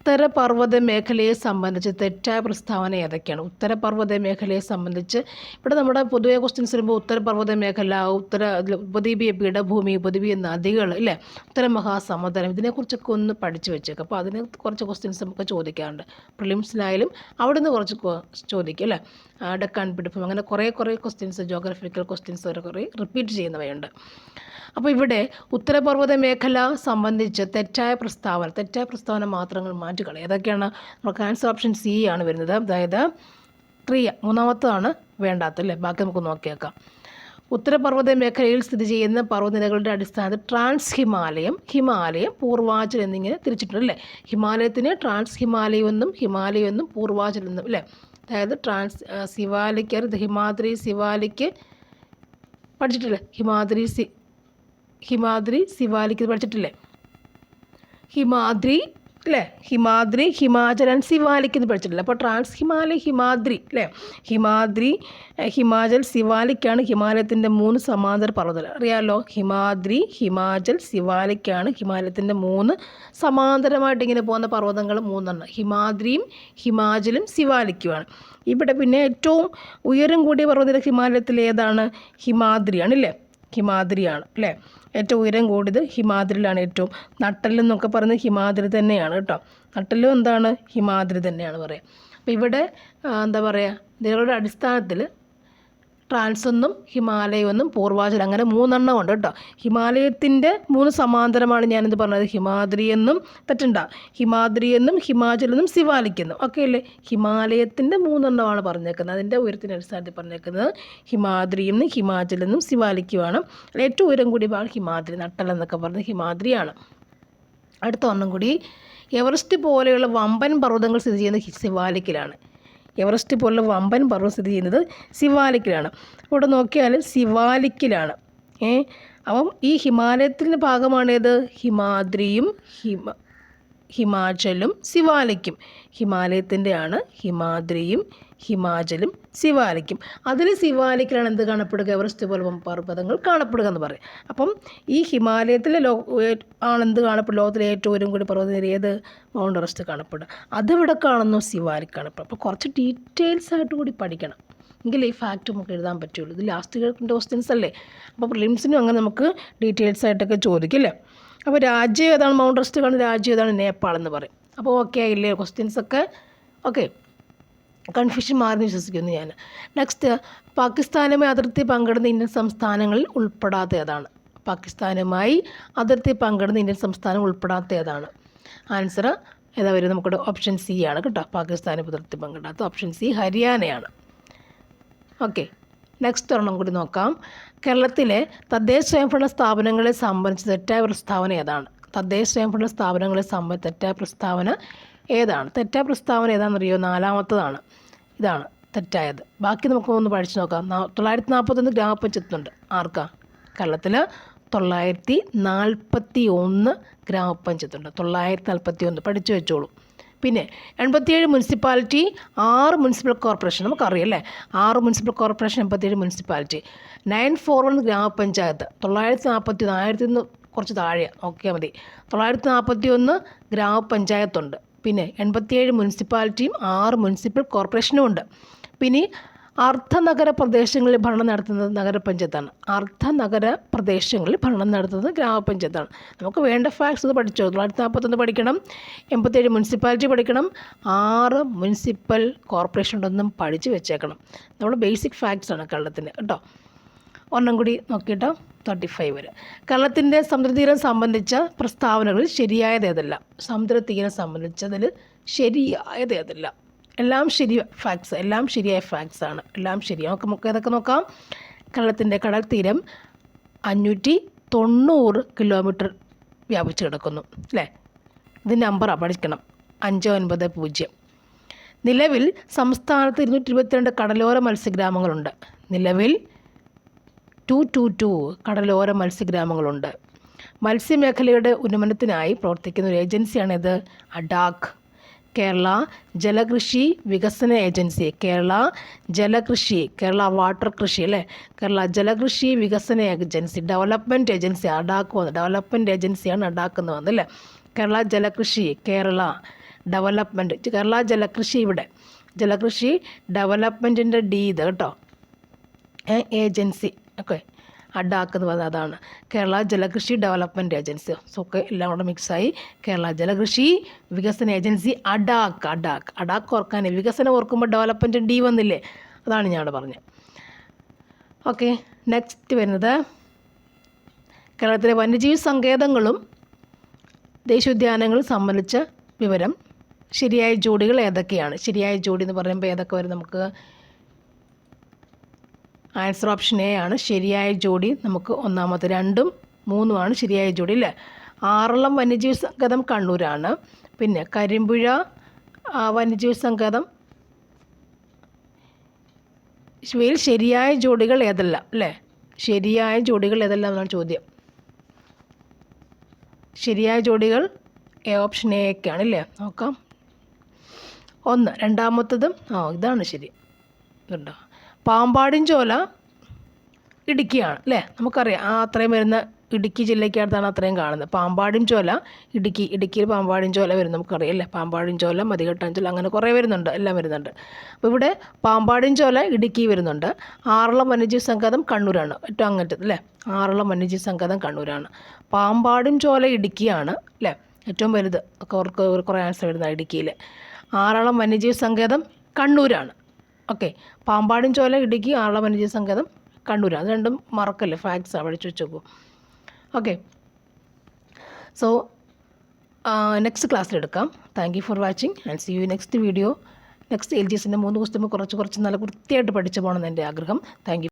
ഉത്തരപർവത മേഖലയെ സംബന്ധിച്ച് തെറ്റായ പ്രസ്താവന ഏതൊക്കെയാണ്? ഉത്തരപർവത മേഖലയെ സംബന്ധിച്ച് ഇവിടെ നമ്മുടെ പൊതുവെ ക്വസ്റ്റ്യൻസ് വരുമ്പോൾ ഉത്തരപർവത മേഖല ഉത്തര ഉപദ്വീപീയ പീഠഭൂമി ഉപദ്വീപീയ നദികൾ ഇല്ലേ? ഉത്തര മഹാസമുദ്രം ഇതിനെക്കുറിച്ചൊക്കെ ഒന്ന് പഠിച്ചു വെച്ചേക്കും. അപ്പോൾ അതിനെ കുറച്ച് ക്വസ്റ്റ്യൻസ് നമുക്ക് ചോദിക്കാറുണ്ട് പ്രിലിംസിലായാലും അവിടെ നിന്ന് കുറച്ച് ചോദിക്കും അല്ലേ? ഡെക്കാൻ പിടിപ്പും അങ്ങനെ കുറേ കുറേ ക്വസ്റ്റ്യൻസ് ജോഗ്രഫിക്കൽ ക്വസ്റ്റ്യൻസ് വരെ കുറേ റിപ്പീറ്റ് ചെയ്യുന്നവയുണ്ട്. അപ്പോൾ ഇവിടെ ഉത്തരപർവത മേഖല സംബന്ധിച്ച് തെറ്റായ പ്രസ്താവന തെറ്റായ പ്രസ്താവന മാത്രങ്ങൾ മാറ്റുകൾ ഏതൊക്കെയാണ് നമുക്ക് ആൻസർ ഓപ്ഷൻ സി ആണ് വരുന്നത്. അതായത് ട്രിയ മൂന്നാമത്തതാണ് വേണ്ടാത്തല്ലേ ബാക്കി നമുക്ക് നോക്കിയേക്കാം. ഉത്തരപർവത മേഖലയിൽ സ്ഥിതി ചെയ്യുന്ന പർവതനിരകളുടെ അടിസ്ഥാനത്തിൽ ട്രാൻസ് ഹിമാലയം ഹിമാലയം പൂർവാചൽ എന്നിങ്ങനെ തിരിച്ചിട്ടുണ്ട് അല്ലേ? ഹിമാലയത്തിന് ട്രാൻസ് ഹിമാലയം എന്നും ഹിമാലയം എന്നും പൂർവാചൽ എന്നും അല്ലേ? അതായത് ട്രാൻസ് അറിയത് ഹിമാദ്രി ശിവാലിക്ക് പഠിച്ചിട്ടില്ലേ? ഹിമാദ്രി സി ഹിമാദ്രി ശിവാലിക്ക് പഠിച്ചിട്ടില്ലേ? ഹിമാദ്രി അല്ലേ ഹിമാദ്രി ഹിമാചൽ ആൻഡ് സിവാലിക്ക് എന്ന് പഠിച്ചിട്ടില്ല? അപ്പോൾ ട്രാൻസ് ഹിമാലയ ഹിമാദ്രി അല്ലേ ഹിമാദ്രി ഹിമാചൽ സിവാലിക്കാണ് ഹിമാലയത്തിന്റെ മൂന്ന് സമാന്തര പർവതങ്ങൾ. അറിയാമല്ലോ ഹിമാദ്രി ഹിമാചൽ സിവാലിക്കാണ് ഹിമാലയത്തിന്റെ മൂന്ന് സമാന്തരമായിട്ട് ഇങ്ങനെ പോകുന്ന പർവതങ്ങൾ മൂന്നെണ്ണം. ഹിമാദ്രിയും ഹിമാചലും സിവാലിക്കുമാണ്. ഇവിടെ പിന്നെ ഏറ്റവും ഉയരം കൂടിയ പർവതനിര ഹിമാലയത്തിൽ ഏതാണ് ഹിമാദ്രിയാണ് അല്ലേ ഹിമാദ്രിയാണ് അല്ലേ? ഏറ്റവും ഉയരം കൂടിയത് ഹിമാദ്രിയിലാണ് ഏറ്റവും നട്ടലെന്നൊക്കെ പറയുന്നത് ഹിമാദ്രി തന്നെയാണ് കേട്ടോ. നട്ടലും എന്താണ്? ഹിമാദ്രി തന്നെയാണ് പറയുക അപ്പോൾ ഇവിടെ എന്താ പറയുക ഇതികളുടെ അടിസ്ഥാനത്തിൽ ട്രാൻസ് എന്നും ഹിമാലയം എന്നും പൂർവാചൽ അങ്ങനെ മൂന്നെണ്ണം ഉണ്ട് കേട്ടോ. ഹിമാലയത്തിന്റെ മൂന്ന് സമാന്തരമാണ് ഞാനിത് പറഞ്ഞത്. ഹിമാദ്രി എന്നും തെറ്റണ്ട. ഹിമാദ്രി എന്നും ഹിമാചൽ എന്നും സിവാലിക് എന്നും. ഒക്കെ അല്ലേ? ഹിമാലയത്തിന്റെ മൂന്നെണ്ണമാണ് പറഞ്ഞേക്കുന്നത്. അതിന്റെ ഉയരത്തിന്റെ അടിസ്ഥാനത്തിൽ പറഞ്ഞേക്കുന്നത് ഹിമാദ്രി എന്നും ഹിമാചൽ എന്നും സിവാലിക്കുമാണ് ഏറ്റവും ഉയരം കൂടി ഭാഗം ഹിമാദ്രി നട്ടൽ എന്നൊക്കെ പറഞ്ഞ് ഹിമാദ്രിയാണ്. അടുത്ത ഒന്നും കൂടി എവറസ്റ്റ് പോലെയുള്ള വമ്പൻ പർവതങ്ങൾ സ്ഥിതി ചെയ്യുന്നത് ഹി- സിവാലിക്കിലാണ് എവറസ്റ്റ് പോലുള്ള വമ്പൻ പർവതം സ്ഥിതി ചെയ്യുന്നത് സിവാലിക്കിലാണ് ഇവിടെ നോക്കിയാൽ സിവാലിക്കിലാണ് ഏ? അപ്പം ഈ ഹിമാലയത്തിന്റെ ഭാഗമാണേത്? ഹിമാദ്രിയും ഹിമ ഹിമാചലും സിവാലിക്കും ഹിമാലയത്തിന്റെയാണ് ഹിമാദ്രിയും ഹിമാചലും സിവാലിക്കും അതിൽ സിവാലിക്കിലാണ് എന്ത് കാണപ്പെടുക? എവറസ്റ്റ് പോലെ പർവതങ്ങൾ കാണപ്പെടുക എന്ന് പറയും. അപ്പം ഈ ഹിമാലയത്തിലെ ലോ ആണ് എന്ത് കാണപ്പെടും ലോകത്തിലെ ഏറ്റവും കൂടി പർവതനിര ഏത്? മൗണ്ട് എവറസ്റ്റ് കാണപ്പെടുക. അതെവിടെ കാണുന്നു സിവാലിക് കാണപ്പെടും അപ്പോൾ കുറച്ച് ഡീറ്റെയിൽസ് ആയിട്ട് കൂടി പഠിക്കണം. എങ്കിൽ ഈ ഫാക്റ്റ് നമുക്ക് എഴുതാൻ പറ്റുള്ളൂ. ഇത് ലാസ്റ്റ് കേൾക്കേണ്ട ക്വസ്റ്റ്യൻസ് അല്ലേ? അപ്പോൾ പ്രിലിംസിനും അങ്ങനെ നമുക്ക് ഡീറ്റെയിൽസ് ആയിട്ടൊക്കെ ചോദിക്കില്ലേ അപ്പോൾ രാജ്യം ഏതാണ്? മൗണ്ട് എവറസ്റ്റ് കാണുന്ന രാജ്യം ഏതാണ്? നേപ്പാൾ എന്ന് പറയും. അപ്പോൾ ഓക്കെ ആയില്ലേ? ക്വസ്റ്റ്യൻസ് ഒക്കെ? ഓക്കെ കൺഫ്യൂഷൻ മാറി വിശ്വസിക്കുന്നു ഞാൻ. നെക്സ്റ്റ് പാകിസ്ഥാനുമായി അതിർത്തി പങ്കിടുന്ന ഇന്ത്യൻ സംസ്ഥാനങ്ങളിൽ ഉൾപ്പെടാത്ത ഏതാണ്? പാകിസ്ഥാനുമായി അതിർത്തി പങ്കിടുന്ന ഇന്ത്യൻ സംസ്ഥാനം ഉൾപ്പെടാത്ത ഏതാണ്? ആൻസർ ഏതാ വരും നമുക്ക് ഓപ്ഷൻ സി ആണ് കേട്ടോ. പാകിസ്ഥാന് അതിർത്തി പങ്കിടാത്ത ഓപ്ഷൻ സി ഹരിയാനയാണ്. ഓക്കെ നെക്സ്റ്റ് ഒരെണ്ണം കൂടി നോക്കാം. കേരളത്തിലെ തദ്ദേശ സ്വയംഭരണ സ്ഥാപനങ്ങളെ സംബന്ധിച്ച് തെറ്റായ പ്രസ്താവന ഏതാണ്? തദ്ദേശ സ്വയംഭരണ സ്ഥാപനങ്ങളെ സംബന്ധിച്ച് തെറ്റായ പ്രസ്താവന ഏതാണ്? തെറ്റായ പ്രസ്താവന ഏതാണെന്നറിയോ? നാലാമത്തതാണ്. ഇതാണ് തെറ്റായത്. ബാക്കി നമുക്ക് ഒന്ന് പഠിച്ചു നോക്കാം. തൊള്ളായിരത്തി നാൽപ്പത്തൊന്ന് ഗ്രാമപഞ്ചായത്തുണ്ട് ആർക്കാ? കേരളത്തിൽ തൊള്ളായിരത്തി നാൽപ്പത്തി ഒന്ന് ഗ്രാമപഞ്ചായത്തുണ്ട്. തൊള്ളായിരത്തി നാൽപ്പത്തി ഒന്ന് പഠിച്ചു വെച്ചോളൂ. പിന്നെ എൺപത്തിയേഴ് മുനിസിപ്പാലിറ്റി ആറ് മുനിസിപ്പൽ കോർപ്പറേഷൻ നമുക്കറിയാം അല്ലേ? ആറ് മുനിസിപ്പൽ കോർപ്പറേഷൻ എൺപത്തിയേഴ് മുനിസിപ്പാലിറ്റി. നയൻ ഫോർ വൺ ഗ്രാമപഞ്ചായത്ത് തൊള്ളായിരത്തി നാൽപ്പത്തി ആയിരത്തി ഒന്ന് കുറച്ച് താഴെ. നോക്കിയാൽ മതി. തൊള്ളായിരത്തി നാൽപ്പത്തി ഒന്ന് ഗ്രാമപഞ്ചായത്തുണ്ട്. പിന്നെ എൺപത്തിയേഴ് മുനിസിപ്പാലിറ്റിയും ആറ് മുനിസിപ്പൽ കോർപ്പറേഷനും ഉണ്ട്. പിന്നെ അർദ്ധനഗര പ്രദേശങ്ങളിൽ ഭരണം നടത്തുന്നത് നഗരപഞ്ചായത്താണ്. അർദ്ധനഗര പ്രദേശങ്ങളിൽ ഭരണം നടത്തുന്നത് ഗ്രാമപഞ്ചായത്താണ്. നമുക്ക് വേണ്ട ഫാക്ട്സ് ഇത് പഠിച്ചോ? തൊള്ളായിരത്തി നാൽപ്പത്തൊന്ന് പഠിക്കണം. എൺപത്തേഴ് മുനിസിപ്പാലിറ്റി പഠിക്കണം. ആറ് മുനിസിപ്പൽ കോർപ്പറേഷൻ ഒന്നും പഠിച്ച് വെച്ചേക്കണം. നമ്മൾ ബേസിക് ഫാക്ട്സ് ആണ് കേരളത്തിന്റെ കേട്ടോ? ഒരെണ്ണം കൂടി നോക്കിയിട്ട് തേർട്ടി ഫൈവ് വരെ. കേരളത്തിന്റെ സമുദ്രതീരം സംബന്ധിച്ച പ്രസ്താവനകളിൽ ശരിയായത് ഏതല്ല? സമുദ്രതീരം സംബന്ധിച്ചതിൽ ശരിയായത് ഏതല്ല? എല്ലാം ശരി ഫാക്ട്സ് എല്ലാം ശരിയായ ഫാക്ട്സ് ആണ്. എല്ലാം ശരിയാണ് നമുക്ക് നമുക്ക് ഏതൊക്കെ നോക്കാം? കേരളത്തിന്റെ കടൽ തീരം അഞ്ഞൂറ്റി തൊണ്ണൂറ് കിലോമീറ്റർ വ്യാപിച്ച് കിടക്കുന്നു അല്ലേ? ഇത് നമ്പർ പഠിക്കണം. അഞ്ച് ഒൻപത് പൂജ്യം. നിലവിൽ സംസ്ഥാനത്ത് ഇരുന്നൂറ്റി ഇരുപത്തിരണ്ട് കടലോര മത്സ്യഗ്രാമങ്ങളുണ്ട്. നിലവിൽ ടു ടു ടു കടലോര മത്സ്യഗ്രാമങ്ങളുണ്ട്. മത്സ്യമേഖലയുടെ ഉന്നമനത്തിനായി പ്രവർത്തിക്കുന്ന ഒരു ഏജൻസിയാണിത് അഡാക്ക്. കേരള ജലകൃഷി വികസന ഏജൻസി. കേരള ജലകൃഷി കേരള വാട്ടർ കൃഷി അല്ലേ? കേരള ജലകൃഷി വികസന ഏജൻസി ഡെവലപ്മെന്റ് ഏജൻസി അഡാക്ക് വന്ന് ഡെവലപ്മെന്റ് ഏജൻസിയാണ് അഡാക്കുന്നത് അല്ലേ? കേരള ജലകൃഷി കേരള ഡെവലപ്മെന്റ് കേരള ജലകൃഷി ഇവിടെ. ജലകൃഷി ഡെവലപ്മെന്റിന്റെ ഡി ഇത് കേട്ടോ. ഏജൻസി. ഓക്കെ. അഡാക്ക് എന്ന് പറയുന്നത് അതാണ്. കേരള ജലകൃഷി ഡെവലപ്മെന്റ് ഏജൻസി. സോ ഒക്കെ എല്ലാം കൂടെ മിക്സായി. കേരള ജലകൃഷി വികസന ഏജൻസി അഡാക്ക് അഡാക്ക്. അഡാക്ക് ഓർക്കാൻ വികസനം ഓർക്കുമ്പോൾ ഡെവലപ്മെന്റ് ഡി വന്നില്ലേ? അതാണ് ഞാൻ അവിടെ പറഞ്ഞത് ഓക്കെ നെക്സ്റ്റ് വരുന്നത് കേരളത്തിലെ വന്യജീവി സങ്കേതങ്ങളും ദേശീയോദ്യാനങ്ങളും സംബന്ധിച്ച വിവരം. ശരിയായ ജോഡികൾ ഏതൊക്കെയാണ്? ശരിയായ ജോഡി എന്ന് പറയുമ്പോൾ ഏതൊക്കെ വരും നമുക്ക്? ആൻസർ ഓപ്ഷൻ എ ആണ് ശരിയായ ജോഡി. നമുക്ക് ഒന്നാമത്തെ രണ്ടും മൂന്നുമാണ് ശരിയായ ജോഡി അല്ലേ? ആറളം വന്യജീവി സങ്കേതം കണ്ണൂരാണ്. പിന്നെ കരിമ്പുഴ വന്യജീവി സങ്കേതം. ഇവയിൽ ശരിയായ ജോഡികൾ ഏതെല്ലാം അല്ലേ? ശരിയായ ജോഡികൾ ഏതെല്ലാം എന്നാണ് ചോദ്യം. ശരിയായ ജോഡികൾ എ ഓപ്ഷൻ എ ഒക്കെയാണ് അല്ലേ? നോക്കാം. ഒന്ന് രണ്ടാമത്തതും ആ ഇതാണ് ശരി. ഇതുണ്ടോ? പാമ്പാടിൻ ചോല ഇടുക്കിയാണ് അല്ലേ? നമുക്കറിയാം. ആ അത്രയും വരുന്ന ഇടുക്കി ജില്ലയ്ക്കടുത്താണ് അത്രയും കാണുന്നത്. പാമ്പാടിൻ ചോല ഇടുക്കി ഇടുക്കിയിൽ പാമ്പാടിൻ ചോല വരും നമുക്കറിയാം അല്ലേ? പാമ്പാടിൻ ചോല മതികെട്ടാൻ ചോല അങ്ങനെ കുറേ വരുന്നുണ്ട് എല്ലാം വരുന്നുണ്ട്. അപ്പോൾ ഇവിടെ പാമ്പാടിൻ ചോല ഇടുക്കി വരുന്നുണ്ട്. ആറളം വന്യജീവി സങ്കേതം കണ്ണൂരാണ് ഏറ്റവും അങ്ങനത്തെ അല്ലേ? ആറളം വന്യജീവി സങ്കേതം കണ്ണൂരാണ്. പാമ്പാടിൻ ചോല ഇടുക്കിയാണ് അല്ലേ? ഏറ്റവും വലുത് കുറേ ആൻസർ വരുന്നത് ഇടുക്കിയിൽ ആറളം വന്യജീവി സങ്കേതം കണ്ണൂരാണ്. ഓക്കെ. പാമ്പാടും ചോല ഇടുക്കി ആറള വന്യജീവി സങ്കേതം കണ്ണൂർ അത് രണ്ടും മറക്കല്ലേ ഫാക്ട്സാണ് പഠിച്ചു വെച്ചോക്കൂ okay. So next ക്ലാസ്സിലെടുക്കാം thank you for watching and see you next video next L G എസിന്റെ മൂന്ന് ദിവസത്തുമ്പോൾ കുറച്ച് കുറച്ച് നല്ല വൃത്തിയായിട്ട് പഠിച്ചു പോകണമെന്ന് എന്റെ ആഗ്രഹം. താങ്ക്